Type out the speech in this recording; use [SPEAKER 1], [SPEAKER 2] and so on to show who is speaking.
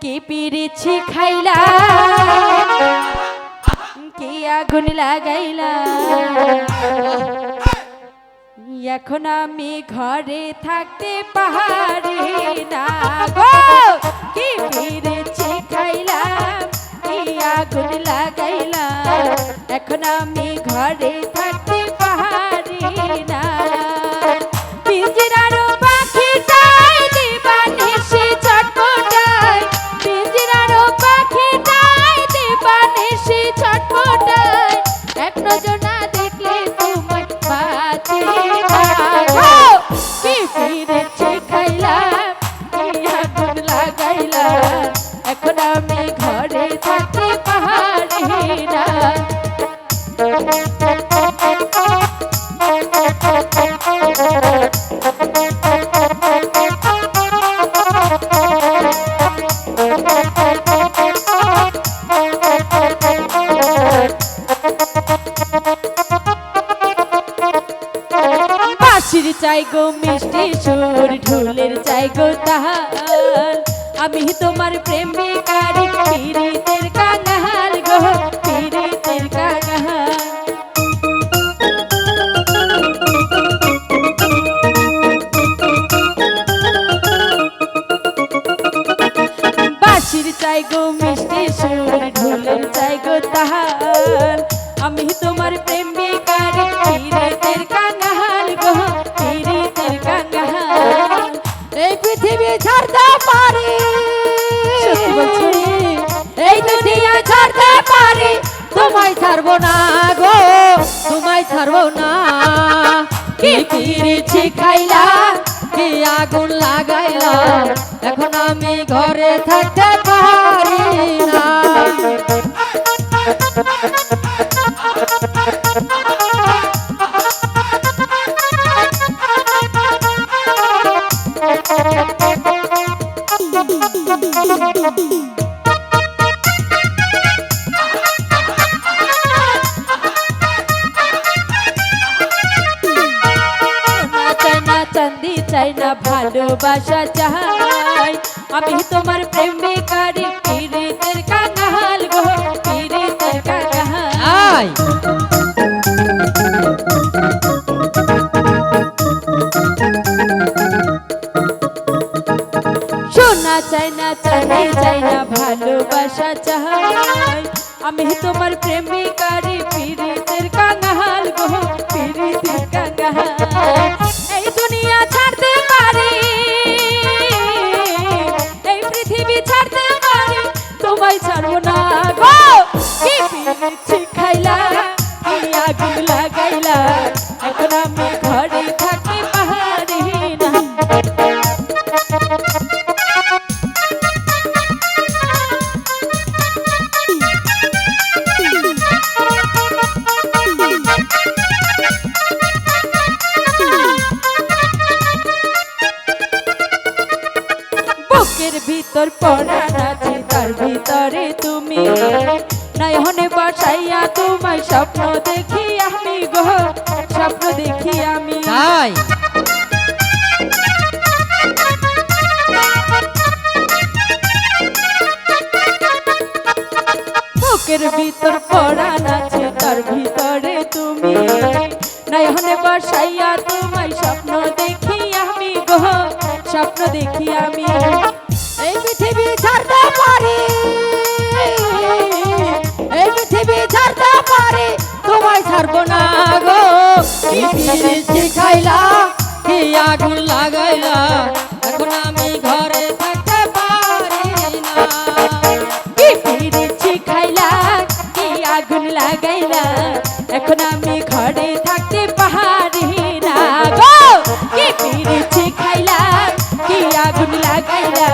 [SPEAKER 1] কি পিরিছি খাইলা? কি আগুন লাগাইলা? এখন আমি ঘরে থাকতে পাহাড়ি না কি পিরিছি খাইলাম কি আগুন লাগাইলাম এখন আমি ঘরে থাকতে চাই গো মিষ্টি সুর ঢোলের চাই গো তাহার। আমি তোমার প্রেম বেকারি পীড়িতের কাঙাল গো, পীড়িতের কাঙাল বাঁশির চাই গো
[SPEAKER 2] তোমায় ছাড়বো না গো, তোমায় ছাড়বো না। কি পিরিছি খাইলা, কি আগুন লাগাইলা, এখন আমি ঘরে থাকতে পারি না
[SPEAKER 1] না। না ভালোবাসা চাই। আমি তোমার প্রেম বেকারি পীড়িতের কাঙাল গো পীড়িতের কাঙাল সোনা চাই না চাঁদি চাই না ভালোবাসা চাই। আমি তোমার প্রেমিকারি পীড়িতের ভিতর পড়ান আছে তার ভিতরে তুমি। নয়নে বসাইয়া তোমার স্বপ্ন দেখি বুকের ভিতর পড়ান আছে তার ভিতরে তুমি। নয়নে বসাইয়া তোমার স্বপ্ন দেখি আমি গো, স্বপ্ন দেখি আমি।
[SPEAKER 2] এই পৃথিবী ছাড়তে পারি, এই পৃথিবী ছাড়তে পারি, তোমায় না গো। পিরিতি কি আগুন লাগাইলা, এখন আমি আগুন লাগাইলা। এখন আমি ঘরে থাকতে পাহাড়ি না গো।
[SPEAKER 1] কি পিড়েছে খাইলা, কি আগুন লাগাইলা।